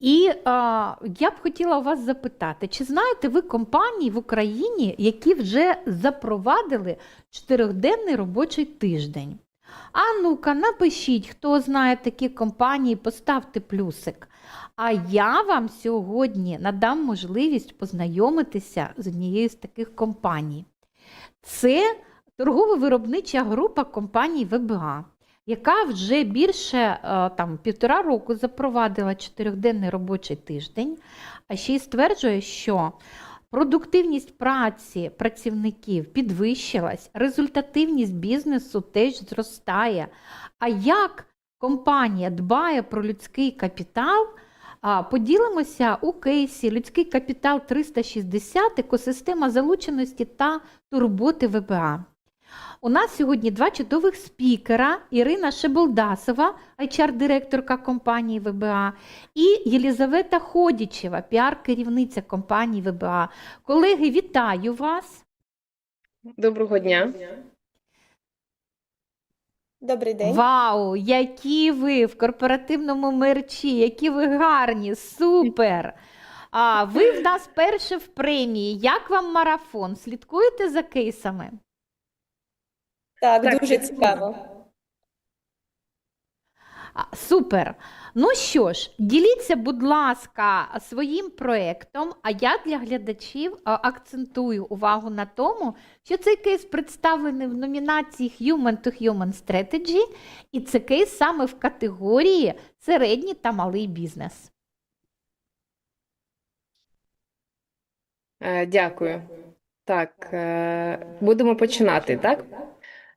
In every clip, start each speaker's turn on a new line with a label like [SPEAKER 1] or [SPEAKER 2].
[SPEAKER 1] І а, я б хотіла вас запитати, чи знаєте ви компанії в Україні, які вже запровадили чотирьохденний робочий тиждень? А ну-ка, напишіть, хто знає такі компанії, поставте плюсик. А я вам сьогодні надам можливість познайомитися з однією з таких компаній. Це торгово-виробнича група компаній ВБА, яка вже більше е, там, півтора року запровадила чотирьохденний робочий тиждень, а ще й стверджує, що продуктивність праці працівників підвищилась, результативність бізнесу теж зростає. А як компанія дбає про людський капітал? Поділимося у кейсі людський капітал 360, екосистема залученості та турботи ВБА. У нас сьогодні два чудових спікера: Ірина Шеболдасова, HR-директорка компанії ВБА, і Єлізавета Ходічева, піар-керівниця компанії ВБА. Колеги, вітаю вас!
[SPEAKER 2] Доброго дня.
[SPEAKER 3] Добрий день.
[SPEAKER 1] Вау, які ви в корпоративному мерчі, які ви гарні, супер! А ви в нас перше в премії. Як вам марафон? Слідкуєте за кейсами?
[SPEAKER 3] Так,
[SPEAKER 2] Так,
[SPEAKER 3] дуже цікаво.
[SPEAKER 1] А, Супер. Ну що ж, діліться, будь ласка, своїм проєктом, а я для глядачів а, акцентую увагу на тому, що цей кейс представлений в номінації Human to Human Strategy, і це кейс саме в категорії середній та малий бізнес.
[SPEAKER 2] Е, Дякую. Так, е, будемо починати, так?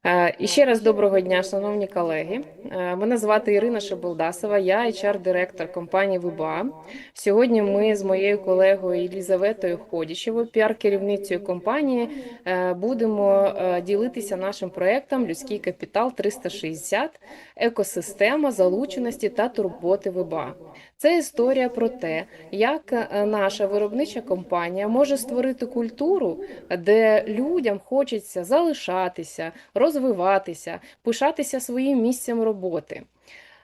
[SPEAKER 2] Е, І ще раз доброго дня, шановні колеги. Е, Мене звати Ірина Шебелдасова, я HR-директор компанії ВБА. Сьогодні ми з моєю колегою Єлізаветою Ходічевою, піар-керівницею компанії, е, будемо ділитися нашим проектом Людський капітал 360, екосистема залученості та турботи ВБА. Це історія про те, як е, наша виробнича компанія може створити культуру, де людям хочеться залишатися, розвиватися, пишатися своїм місцем роботи.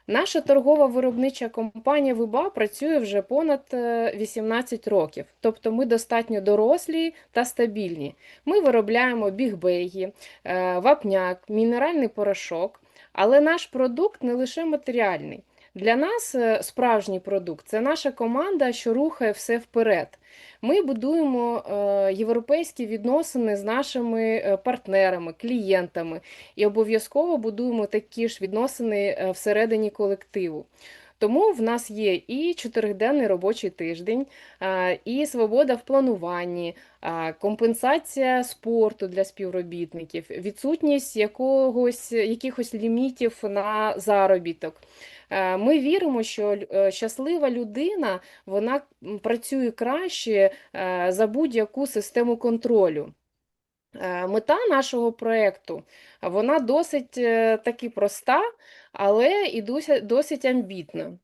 [SPEAKER 2] Наша торгова виробнича компанія ВИБА працює вже понад е, 18 років, тобто ми достатньо дорослі та стабільні. Ми виробляємо бігбеги, е, вапняк, мінеральний порошок, але наш продукт не лише матеріальний. Для нас е, справжній продукт це наша команда, що рухає все вперед. Ми будуємо е, європейські відносини з нашими е, партнерами, клієнтами і обов'язково будуємо такі ж відносини всередині колективу. Тому в нас є і чотириденний робочий тиждень, і свобода в плануванні, компенсація спорту для співробітників, відсутність якогось, якихось лімітів на заробіток. Е, Ми віримо, що е, щаслива людина вона працює краще е, за будь-яку систему контролю. Мета нашого проєкту вона досить таки проста, але і досить амбітна.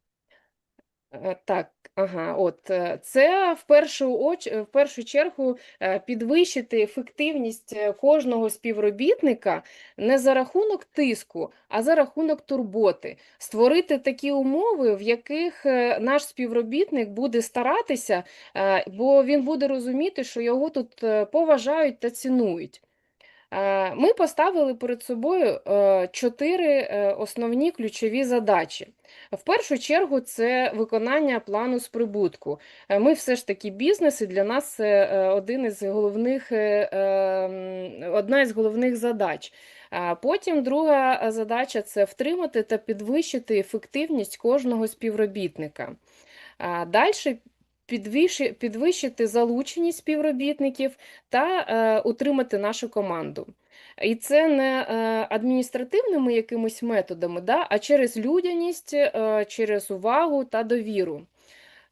[SPEAKER 2] Е, Так, ага, от е, це в першу оч... в першу чергу е, підвищити ефективність кожного співробітника не за рахунок тиску, а за рахунок турботи. Створити такі умови, в яких наш співробітник буде старатися, бо він буде розуміти, що його тут поважають та цінують. Ми поставили перед собою чотири основні ключові задачі. В першу чергу це виконання плану з прибутку. Е, Ми все ж таки бізнес, і для нас це е, один із головних, е, е, м, одна із головних задач. Потім друга задача це втримати та підвищити ефективність кожного співробітника. Далі підвищити залученість співробітників та е, утримати нашу команду. І це не е, адміністративними якимись методами, да, а через людяність, е, через увагу та довіру.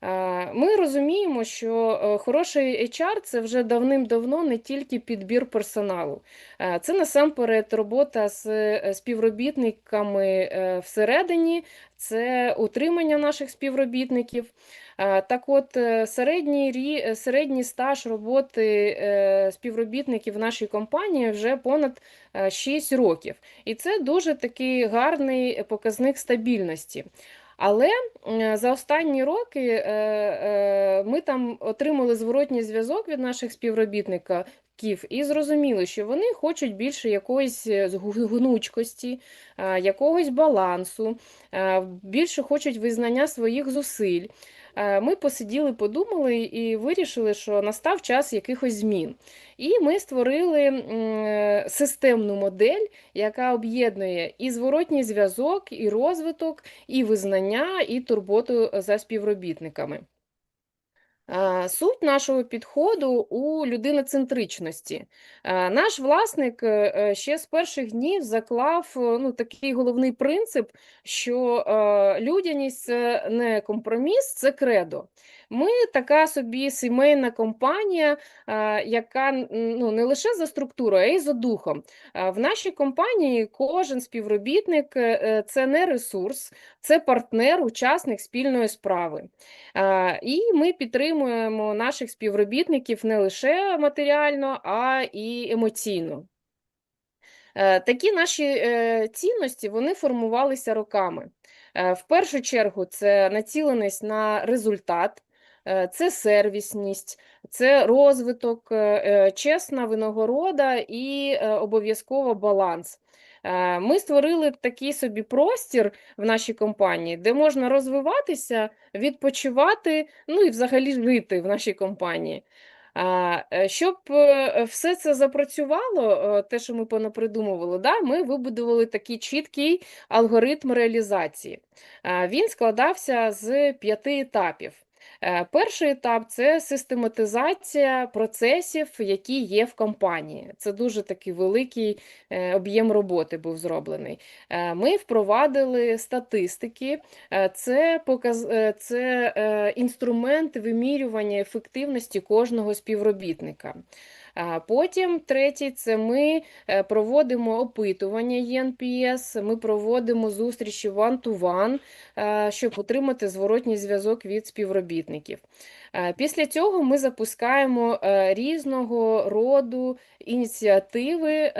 [SPEAKER 2] Е, Ми розуміємо, що е, хороший HR – це вже давним-давно не тільки підбір персоналу. Е, Це насамперед робота з співробітниками всередині, це утримання наших співробітників. Так от, середній, середній стаж роботи співробітників в нашій компанії вже понад е, 6 років. І це дуже такий гарний показник стабільності. Але е, за останні роки е, е, ми там отримали зворотній зв'язок від наших співробітників і зрозуміли, що вони хочуть більше якоїсь е, гнучкості, е, якогось балансу, е, більше хочуть визнання своїх зусиль. Ми посиділи, подумали і вирішили, що настав час якихось змін. І ми створили системну модель, яка об'єднує і зворотній зв'язок, і розвиток, і визнання, і турботу за співробітниками. Е, Суть нашого підходу у людиноцентричності. Е, Наш власник е, ще з перших днів заклав ну, такий головний принцип, що людяність це не компроміс, це кредо. Ми така собі сімейна компанія, яка ну, не лише за структурою, а й за духом. В нашій компанії кожен співробітник е, це не ресурс, це партнер, учасник спільної справи. І ми підтримуємо наших співробітників не лише матеріально, а і емоційно. Е, Такі наші е, цінності вони формувалися роками. В першу чергу це націленість на результат, це сервісність, це розвиток, е, е, чесна винагорода і е, обов'язково баланс. Е, Ми створили такий собі простір в нашій компанії, де можна розвиватися, відпочивати, ну і взагалі жити в нашій компанії. Е, Щоб е, все це запрацювало, е, те, що ми понапридумували, да, ми вибудували такий чіткий алгоритм реалізації. Він складався з п'яти етапів. Е, Перший етап це систематизація процесів, які є в компанії. Це дуже такий великий е, об'єм роботи був зроблений. Е, Ми впровадили статистики, Це, показ... це інструмент вимірювання ефективності кожного співробітника. Потім третій це ми е, проводимо опитування ЄНПС, ми проводимо зустрічі one-to-one, е, щоб отримати зворотній зв'язок від співробітників. Е, Після цього ми запускаємо е, різного роду ініціативи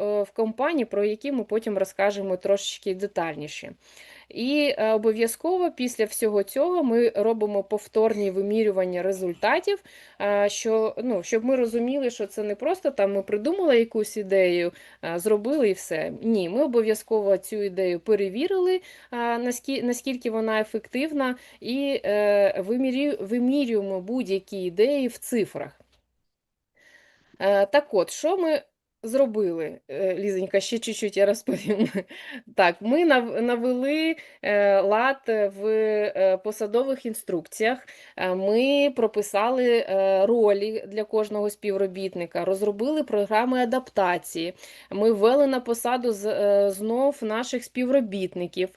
[SPEAKER 2] в компанії, про які ми потім розкажемо трошечки детальніше. І е, обов'язково після всього цього ми робимо повторні вимірювання результатів, е, що, ну, щоб ми розуміли, що це не просто там ми придумали якусь ідею, зробили і все. Ні, ми обов'язково цю ідею перевірили, наскільки, вона ефективна, і е, вимірюємо будь-які ідеї в цифрах. Так от, що ми зробили? Е, Лізонька, ще чуть-чуть я розповім. Так, ми навели е, лад в е, посадових інструкціях. Ми прописали ролі для кожного співробітника, розробили програми адаптації. Ми ввели на посаду знов наших співробітників.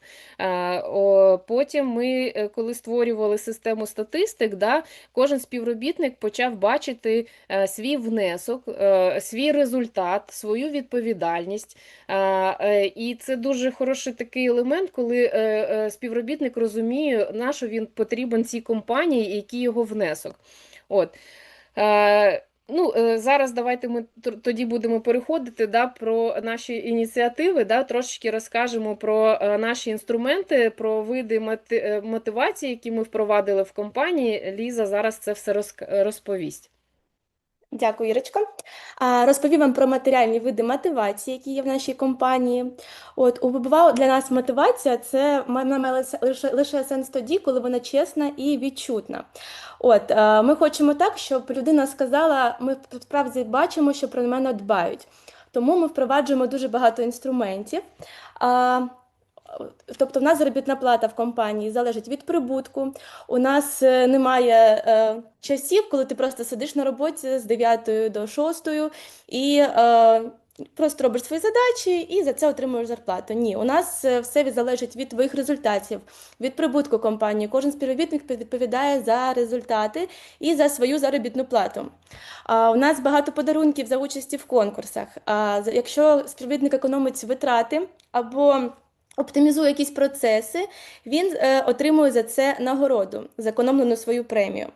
[SPEAKER 2] Потім ми, коли створювали систему статистик, кожен співробітник почав бачити свій внесок, свій результат, свою відповідальність. Е, І це дуже хороший такий елемент, коли е, е, співробітник розуміє, на що він потрібен цій компанії і який його внесок. От. Ну, зараз давайте ми тоді будемо переходити да, про наші ініціативи, да, трошечки розкажемо про наші інструменти, про види мотивації, які ми впровадили в компанії. Ліза зараз це все розповість.
[SPEAKER 3] Дякую, Ірочко. Розповім вам про матеріальні види мотивації, які є в нашій компанії. От у ВБВА для нас мотивація це ма- має лише, лише, сенс тоді, коли вона чесна і відчутна. От ми хочемо так, щоб людина сказала, ми справді бачимо, що про мене дбають. Тому ми впроваджуємо дуже багато інструментів. Тобто в нас заробітна плата в компанії залежить від прибутку. У нас е, немає е, часів, коли ти просто сидиш на роботі з 9 до 6 і е, просто робиш свої задачі і за це отримуєш зарплату. Ні, у нас е, все залежить від твоїх результатів, від прибутку компанії. Кожен співробітник відповідає за результати і за свою заробітну плату. А, у нас багато подарунків за участі в конкурсах. А, якщо співробітник економить витрати або оптимізує якісь процеси, він е, отримує за це нагороду, зекономлену свою премію.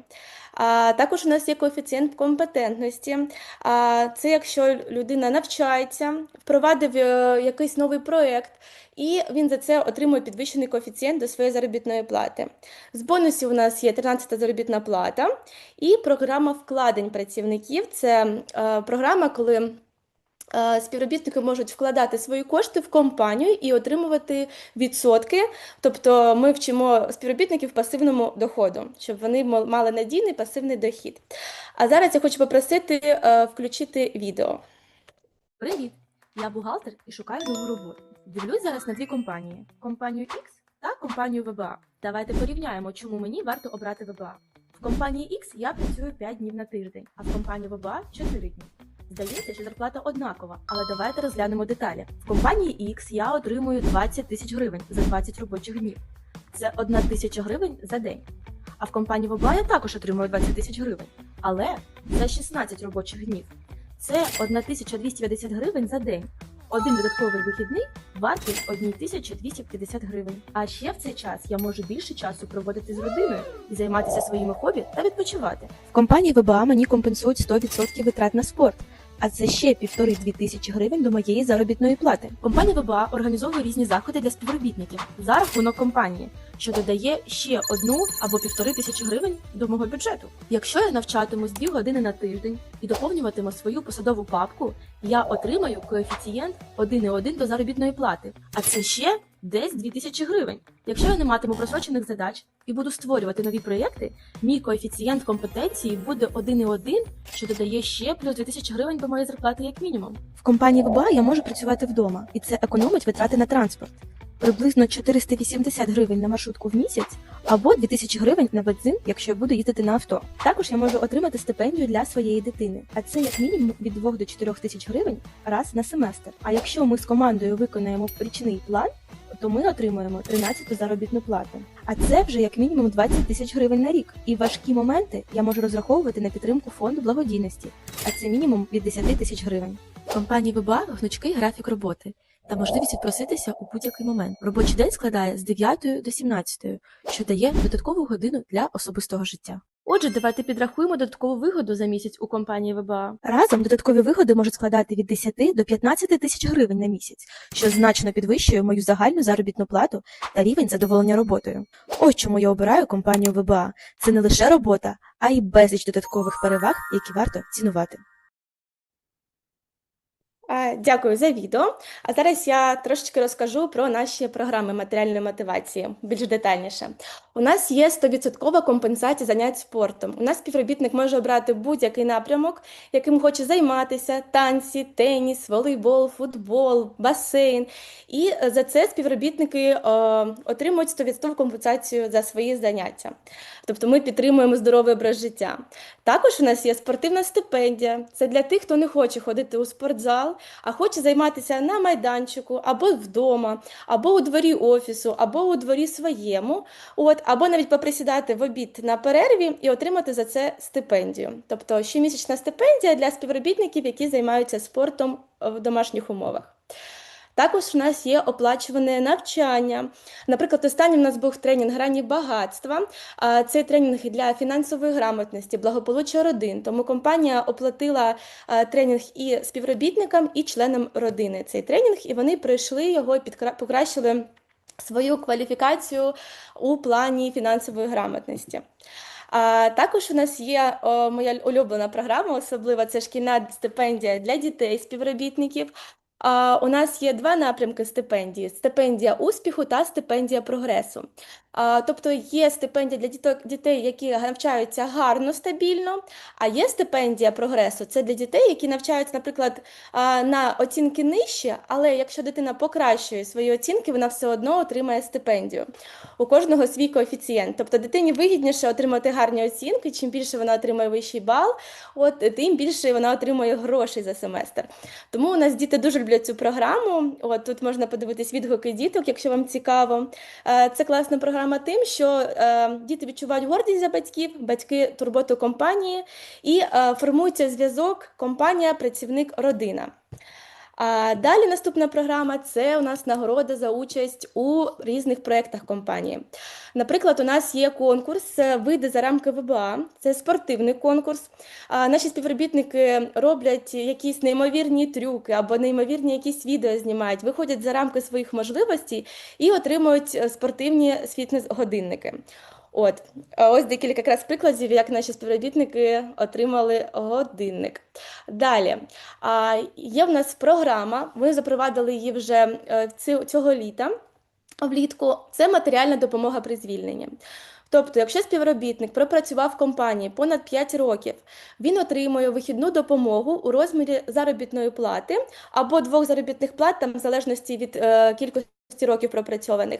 [SPEAKER 3] А також у нас є коефіцієнт компетентності. А це якщо людина навчається, впровадив е, якийсь новий проєкт, і він за це отримує підвищений коефіцієнт до своєї заробітної плати. З бонусів у нас є 13 заробітна плата і програма вкладень працівників. Це е, програма, коли співробітники можуть вкладати свої кошти в компанію і отримувати відсотки. Тобто ми вчимо співробітників пасивному доходу, щоб вони мали надійний пасивний дохід. А зараз я хочу попросити е, включити відео.
[SPEAKER 4] Привіт! Я бухгалтер і шукаю нову роботу. Дивлюсь зараз на дві компанії: компанію X та компанію VBA. Давайте порівняємо, чому мені варто обрати VBA. В компанії X я працюю 5 днів на тиждень, а в компанії VBA 4 дні. Здається, що зарплата однакова, але давайте розглянемо деталі. В компанії X я отримую 20 тисяч гривень за 20 робочих днів. Це 1 тисяча гривень за день. А в компанії VBA я також отримую 20 тисяч гривень, але за 16 робочих днів. Це 1250 гривень за день. Один додатковий вихідний вартий 1250 гривень. А ще в цей час я можу більше часу проводити з родиною і займатися своїми хобі та відпочивати. В компанії ВБА мені компенсують 100% витрат на спорт. А це ще півтори-дві тисячі гривень до моєї заробітної плати. Компанія ВБА організовує різні заходи для співробітників за рахунок компанії, що додає ще одну або півтори тисячі гривень до мого бюджету. Якщо я навчатимусь дві години на тиждень і доповнюватиму свою посадову папку, я отримаю коефіцієнт 1,1 до заробітної плати, а це ще десь 2000 гривень. Якщо я не матиму просрочених задач і буду створювати нові проєкти, мій коефіцієнт компетенції буде 1,1, що додає ще плюс 2000 гривень до моєї зарплати як мінімум. В компанії ВБА я можу працювати вдома, і це економить витрати на транспорт. Приблизно 480 гривень на маршрутку в місяць або 2000 гривень на бензин, якщо я буду їздити на авто. Також я можу отримати стипендію для своєї дитини, а це як мінімум від 2 до 4 тисяч гривень раз на семестр. А якщо ми з командою виконаємо річний план, то ми отримуємо 13 заробітну плату. А це вже як мінімум 20 тисяч гривень на рік. І важкі моменти я можу розраховувати на підтримку фонду благодійності, а це мінімум від 10 тисяч гривень. В компанії ВБА гнучкий графік роботи та можливість відпроситися у будь-який момент. Робочий день складає з 9 до 17, що дає додаткову годину для особистого життя. Отже, давайте підрахуємо додаткову вигоду за місяць у компанії ВБА. Разом додаткові вигоди можуть складати від 10 до 15 тисяч гривень на місяць, що значно підвищує мою загальну заробітну плату та рівень задоволення роботою. Ось чому я обираю компанію ВБА. Це не лише робота, а й безліч додаткових переваг, які варто цінувати.
[SPEAKER 3] Дякую за відео. А зараз я трошечки розкажу про наші програми матеріальної мотивації більш детальніше. У нас є 100% компенсація занять спортом. У нас співробітник може обрати будь-який напрямок, яким хоче займатися: танці, теніс, волейбол, футбол, басейн. І е, за це співробітники е, отримують 100% компенсацію за свої заняття. Тобто ми підтримуємо здоровий образ життя. Також у нас є спортивна стипендія. Це для тих, хто не хоче ходити у спортзал, а хоче займатися на майданчику або вдома, або у дворі офісу, або у дворі своєму. От, або навіть поприсідати в обід на перерві і отримати за це стипендію. Тобто щомісячна стипендія для співробітників, які займаються спортом в домашніх умовах. Також у нас є оплачуване навчання. Наприклад, останнім у нас був тренінг грані багатства. Цей тренінг для фінансової грамотності, благополуччя родин. Тому компанія оплатила тренінг і співробітникам, і членам родини. Цей тренінг, і вони пройшли його і покращили свою кваліфікацію у плані фінансової грамотності. А також у нас є о, моя улюблена програма, особливо це шкільна стипендія для дітей, співробітників. У нас є два напрямки стипендії: стипендія успіху та стипендія прогресу. Тобто є стипендія для дітей, які навчаються гарно, стабільно, а є стипендія прогресу. Це для дітей, які навчаються, наприклад, на оцінки нижче, але якщо дитина покращує свої оцінки, вона все одно отримає стипендію. У кожного свій коефіцієнт. Тобто дитині вигідніше отримати гарні оцінки, чим більше вона отримує вищий бал, от тим більше вона отримує грошей за семестр. Тому у нас діти дуже люблять цю програму. От тут можна подивитись відгуки діток, якщо вам цікаво. Е, Це класна програма тим, що е, діти відчувають гордість за батьків, батьки турботу компанії і е, формується зв'язок компанія, працівник, родина. А далі наступна програма це у нас нагорода за участь у різних проєктах компанії. Наприклад, у нас є конкурс Вийди за рамки ВБА. Це спортивний конкурс. А Наші співробітники роблять якісь неймовірні трюки або неймовірні якісь відео знімають, виходять за рамки своїх можливостей і отримують е, спортивні фітнес-годинники. От, ось декілька якраз прикладів, як наші співробітники отримали годинник. Далі, є в нас програма, ми запровадили її вже е, цього літа, влітку. Це матеріальна допомога при звільненні. Тобто, якщо співробітник пропрацював в компанії понад 5 років, він отримує вихідну допомогу у розмірі заробітної плати або двох заробітних плат, там в залежності від е, кількості років пропрацьованих.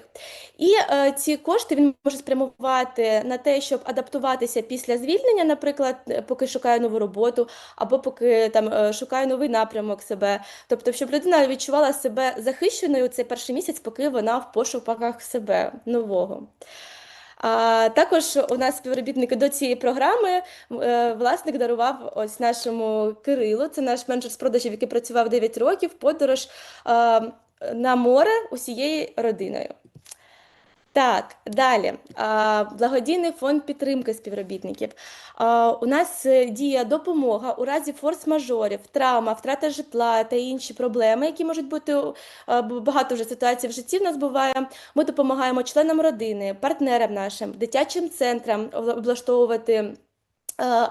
[SPEAKER 3] І е, ці кошти він може спрямувати на те, щоб адаптуватися після звільнення, наприклад, е, поки шукає нову роботу, або поки там е, шукає новий напрямок себе. Тобто, щоб людина відчувала себе захищеною цей перший місяць, поки вона в пошуках себе нового. А також у нас співробітники до цієї програми е, власник дарував ось нашому Кирилу, це наш менеджер з продажів, який працював 9 років, подорож на море усією родиною. Так, далі. Благодійний фонд підтримки співробітників. У нас е, діє допомога у разі форс-мажорів, травма, втрата житла та інші проблеми, які можуть бути багато вже ситуацій в житті в нас буває. Ми допомагаємо членам родини, партнерам нашим, дитячим центрам облаштовувати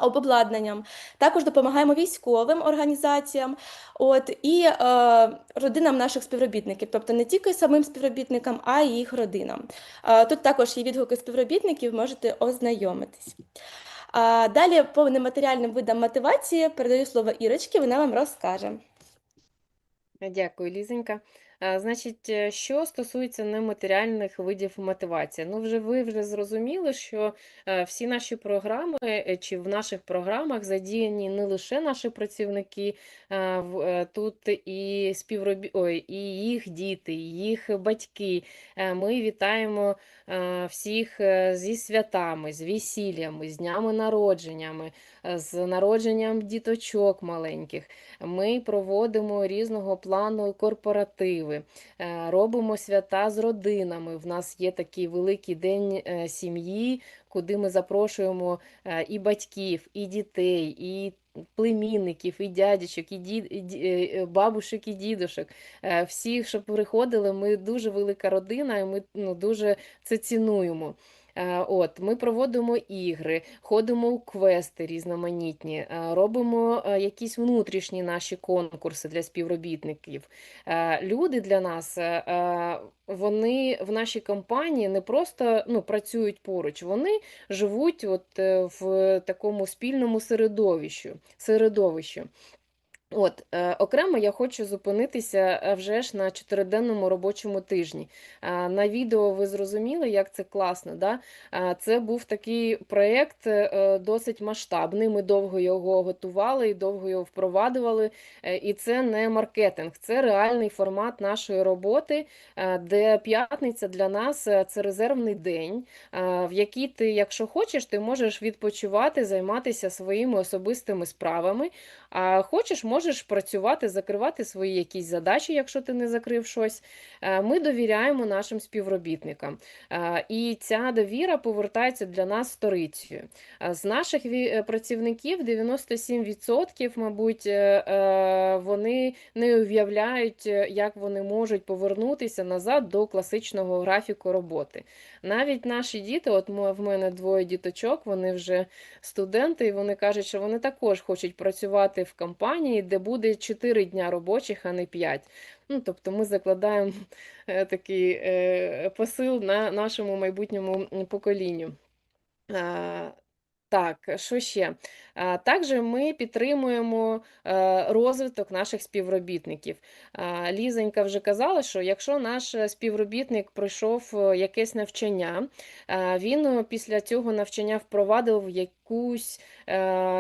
[SPEAKER 3] обладнанням. Також допомагаємо військовим організаціям, от і е, родинам наших співробітників, тобто не тільки самим співробітникам, а й їх родинам. Е, тут також є відгуки співробітників, можете ознайомитись. А далі по нематеріальним видам мотивації передаю слово Ірочці, вона вам розкаже.
[SPEAKER 2] Дякую, Лізенька. А, Значить, е, що стосується нематеріальних видів мотивації, ну вже ви вже зрозуміли, що е, всі наші програми е, чи в наших програмах задіяні не лише наші працівники, а, в- е, тут і співробі... Ой, і їх діти, і їх батьки. Е, Ми вітаємо е, всіх е, зі святами, з весіллями, з днями народженнями, е, з народженням діточок маленьких. Ми проводимо різного плану корпоративи, е, робимо свята з родинами. В нас є такий великий день е, сім'ї, куди ми запрошуємо е, і батьків, і дітей, і племінників, і дядечок, і дід, і бабушек, і дідушок. Всіх, що приходили. Ми дуже велика родина, і ми ну, дуже це цінуємо. Е, От, ми проводимо ігри, ходимо у квести різноманітні, е, робимо е, якісь внутрішні наші конкурси для співробітників. Люди для нас, вони в нашій компанії не просто ну, працюють поруч, вони живуть от, в такому спільному середовищі. середовищі. От, е, окремо я хочу зупинитися е, вже ж на чотириденному робочому тижні. Е, на відео ви зрозуміли, як це класно. Да? Це був такий проєкт досить масштабний. Ми довго його готували і довго його впровадували. І це не маркетинг, це реальний формат нашої роботи, де п'ятниця для нас це резервний день, в який ти, якщо хочеш, ти можеш відпочивати, займатися своїми особистими справами. А хочеш, можеш працювати, закривати свої якісь задачі, якщо ти не закрив щось. Е, Ми довіряємо нашим співробітникам. Е, І ця довіра повертається для нас сторицею. Е, З наших працівників 97%, мабуть, вони не уявляють, як вони можуть повернутися назад до класичного графіку роботи. Навіть наші діти, от в мене двоє діточок, вони вже студенти, і вони кажуть, що вони також хочуть працювати в компанії, де буде 4 дня робочих, а не 5. Ну, тобто ми закладаємо е, такий е, посил на нашому майбутньому поколінню. Так, що ще? Також ми підтримуємо е, розвиток наших співробітників. Лізонька вже казала, що якщо наш е, співробітник пройшов е, якесь навчання, він після цього навчання впровадив якусь,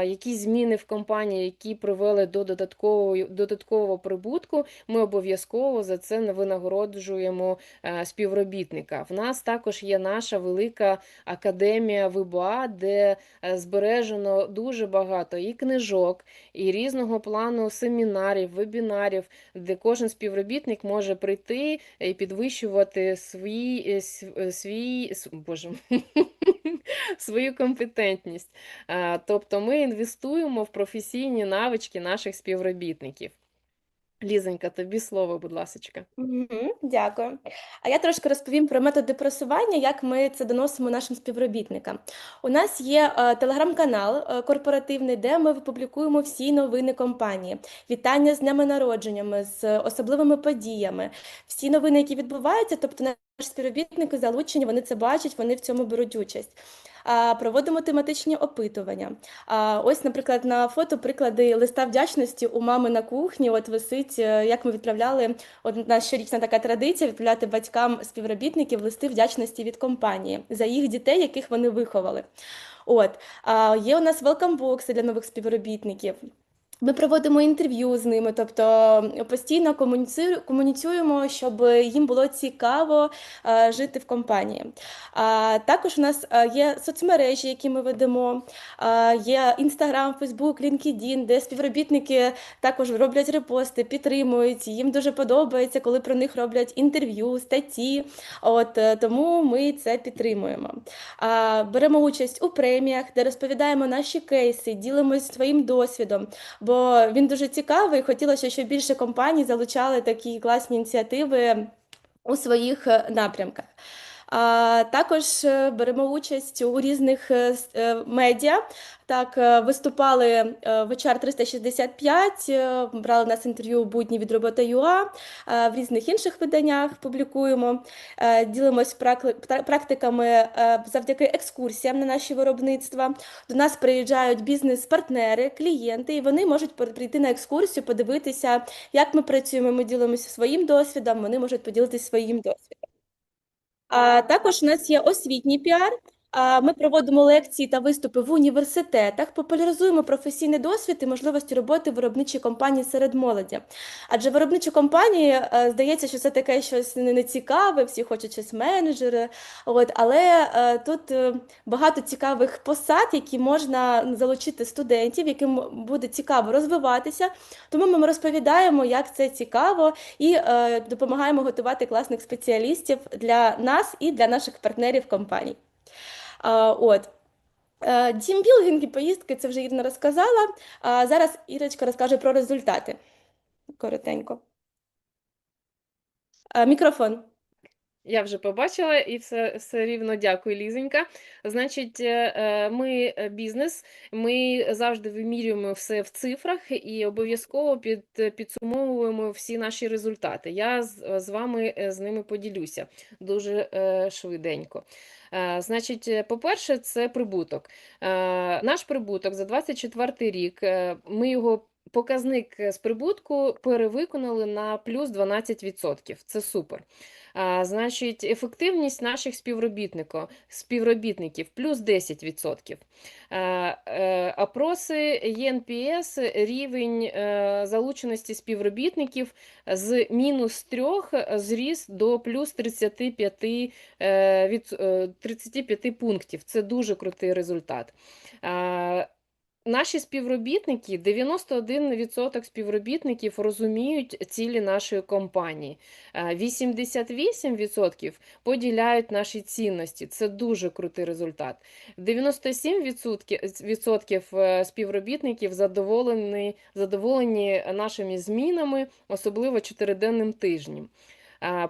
[SPEAKER 2] якісь зміни в компанії, які привели до додаткового, додаткового прибутку, ми обов'язково за це винагороджуємо співробітника. В нас також є наша велика академія ВБА, де збережено дуже багато і книжок, і різного плану семінарів, вебінарів, де кожен співробітник може прийти і підвищувати свій, е, е, свій, боже, свою компетентність. Тобто ми інвестуємо в професійні навички наших співробітників. Лізонька, тобі слово, будь ласочка.
[SPEAKER 3] Мгм, Дякую. А я трошки розповім про методи просування, як ми це доносимо нашим співробітникам. У нас є е, телеграм-канал е, корпоративний, де ми публікуємо всі новини компанії, вітання з днями народженнями, з особливими подіями, всі новини, які відбуваються, тобто наші співробітники залучені, вони це бачать, вони в цьому беруть участь. Проводимо тематичні опитування. Ось, наприклад, на фото приклади листа вдячності у мами на кухні. От висить, е, як ми відправляли От нас щорічна така традиція відправляти батькам співробітників листи вдячності від компанії за їх дітей, яких вони виховали. От є у нас велкамбокси для нових співробітників. Ми проводимо інтерв'ю з ними, тобто постійно комуніцюємо, щоб їм було цікаво е, жити в компанії. Також у нас е, є соцмережі, які ми ведемо. Е, Є Інстаграм, Фейсбук, LinkedIn, де співробітники також роблять репости, підтримують. Їм дуже подобається, коли про них роблять інтерв'ю, статті. От е, тому ми це підтримуємо. Беремо участь у преміях, де розповідаємо наші кейси, ділимось своїм досвідом, бо він дуже цікавий. Хотілося, щоб більше компаній залучали такі класні ініціативи у своїх е, напрямках. Також е, беремо участь у різних е, е, медіа. Так, виступали в HR 365, е, брали у нас інтерв'ю будні від робота.ua, в різних інших виданнях публікуємо, ділимось практиками завдяки екскурсіям на наші виробництва. До нас приїжджають бізнес-партнери, клієнти, і вони можуть прийти на екскурсію, подивитися, як ми працюємо. Ми ділимося своїм досвідом, вони можуть поділитися своїм досвідом. А також у нас є освітній піар. Ми проводимо лекції та виступи в університетах, популяризуємо професійний досвід і можливості роботи в виробничій компанії серед молоді. Адже виробничі компанії, е, здається, що це таке щось нецікаве, всі хочуть щось менеджери. От, але е, тут е, багато цікавих посад, які можна залучити студентів, яким буде цікаво розвиватися. Тому ми розповідаємо, як це цікаво, і допомагаємо готувати класних спеціалістів для нас і для наших партнерів компаній. От. Е, і поїздки, це вже Ірина розказала. А зараз Ірочка розкаже про результати. Коротенько. Е, Мікрофон.
[SPEAKER 2] Я вже побачила і все, все рівно дякую, Лізенька. Значить, е, ми бізнес, ми завжди вимірюємо все в цифрах і обов'язково під, підсумовуємо всі наші результати. Я з, з вами з ними поділюся дуже швиденько. Е, Значить, е, по-перше, це прибуток. Е, Наш прибуток за 2024 рік, ми його показник з прибутку перевиконали на плюс 12%. Це супер. Значить, ефективність наших співробітників, співробітників плюс 10%. А, е, Опроси ЄНПС, рівень е, залученості співробітників з мінус 3 зріс до плюс 35, е, від, е, 35 пунктів. Це дуже крутий результат. Наші співробітники, 91% співробітників розуміють цілі нашої компанії. Е, 88% поділяють наші цінності. Це дуже крутий результат. 97% відсотків, е, співробітників задоволені, задоволені нашими змінами, особливо чотириденним тижнем.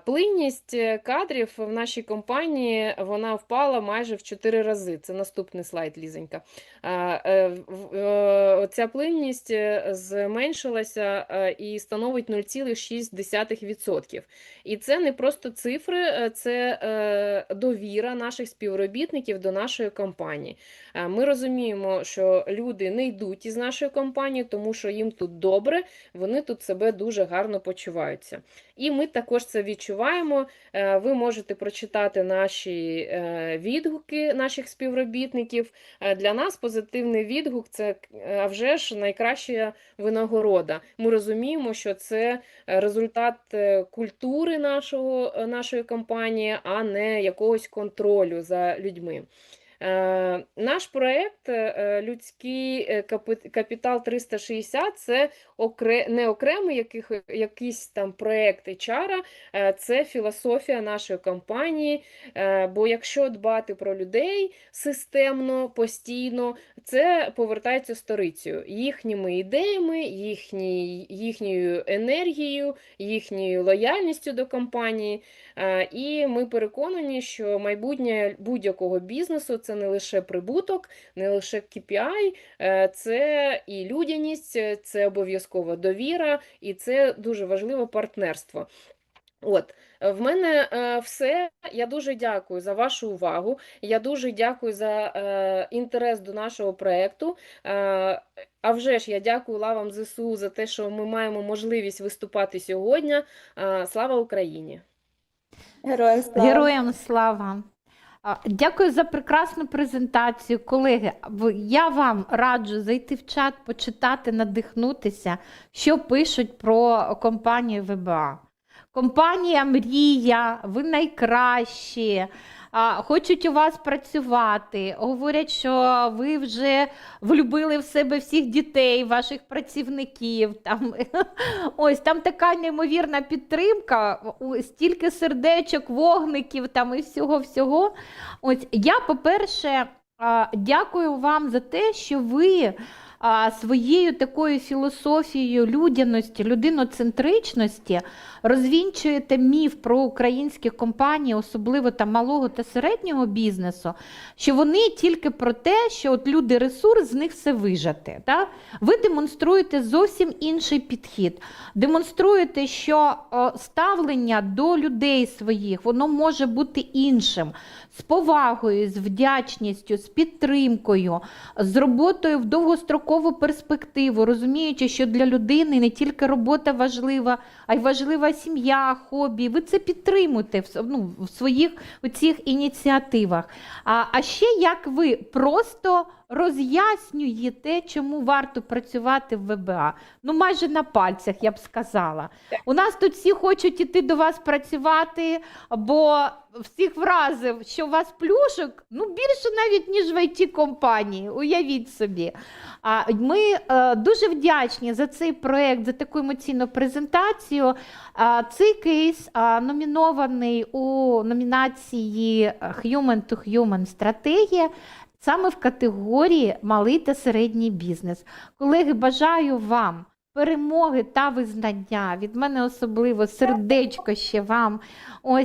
[SPEAKER 2] Плинність е, кадрів в нашій компанії вона впала майже в 4 рази. Це наступний слайд, Лізенька. Е, е, Ця плинність зменшилася і становить 0,6%. І це не просто цифри, це довіра наших співробітників до нашої компанії. Ми розуміємо, що люди не йдуть із нашої компанії, тому що їм тут добре, вони тут себе дуже гарно почуваються. І ми також це це відчуваємо. Е, Ви можете прочитати наші е, відгуки наших співробітників. Е, Для нас позитивний відгук це а вже ж найкраща винагорода. Ми розуміємо, що це результат культури нашого, нашої компанії, а не якогось контролю за людьми. Е, Наш проект е, людський е, капітал 360 це не окремий якийсь там проект HR, е, це філософія нашої компанії. Бо якщо дбати про людей системно, постійно, це повертається сторицею, їхніми ідеями, їхні... їхньою енергією, їхньою лояльністю до компанії. І ми переконані, що майбутнє будь-якого бізнесу це не лише прибуток, не лише KPI, е, це і людяність, е, це обов'язково довіра, і це дуже важливо партнерство. От, е, в мене е, все. Я дуже дякую за вашу увагу. Я дуже дякую за е, інтерес до нашого проекту. Е, а вже ж я дякую лавам ЗСУ за те, що ми маємо можливість виступати сьогодні. Е, слава Україні!
[SPEAKER 3] Героям слава!
[SPEAKER 1] Героям слава! Дякую за прекрасну презентацію, колеги. Я вам раджу зайти в чат, почитати, надихнутися, що пишуть про компанію ВБА. Компанія Мрія, ви найкращі, хочуть у вас працювати. Говорять, що ви вже влюбили в себе всіх дітей, ваших працівників. Там, ось там така неймовірна підтримка, стільки сердечок, вогників там і всього-всього. Ось я, по-перше, дякую вам за те, що ви своєю такою філософією людяності, людиноцентричності розвінчуєте міф про українські компанії, особливо там малого та середнього бізнесу, що вони тільки про те, що от люди ресурс, з них все вижати. Да? Ви демонструєте зовсім інший підхід. Демонструєте, що ставлення до людей своїх воно може бути іншим, з повагою, з вдячністю, з підтримкою, з роботою в довгострокову перспективу, розуміючи, що для людини не тільки робота важлива, а й важлива сім'я, хобі. Ви це підтримуєте в, ну, в своїх цих ініціативах. А, а ще як ви просто роз'яснюєте, чому варто працювати в ВБА. Ну, майже на пальцях, я б сказала. У нас тут всі хочуть іти до вас працювати, бо всіх вразив, що у вас плюшок, ну, більше навіть, ніж в IT-компанії, уявіть собі. А ми е, дуже вдячні за цей проект, за таку емоційну презентацію. А, Цей кейс а, номінований у номінації Human to Human стратегія. Саме в категорії малий та середній бізнес. Колеги, бажаю вам перемоги та визнання. Від мене особливо сердечко ще вам. Ось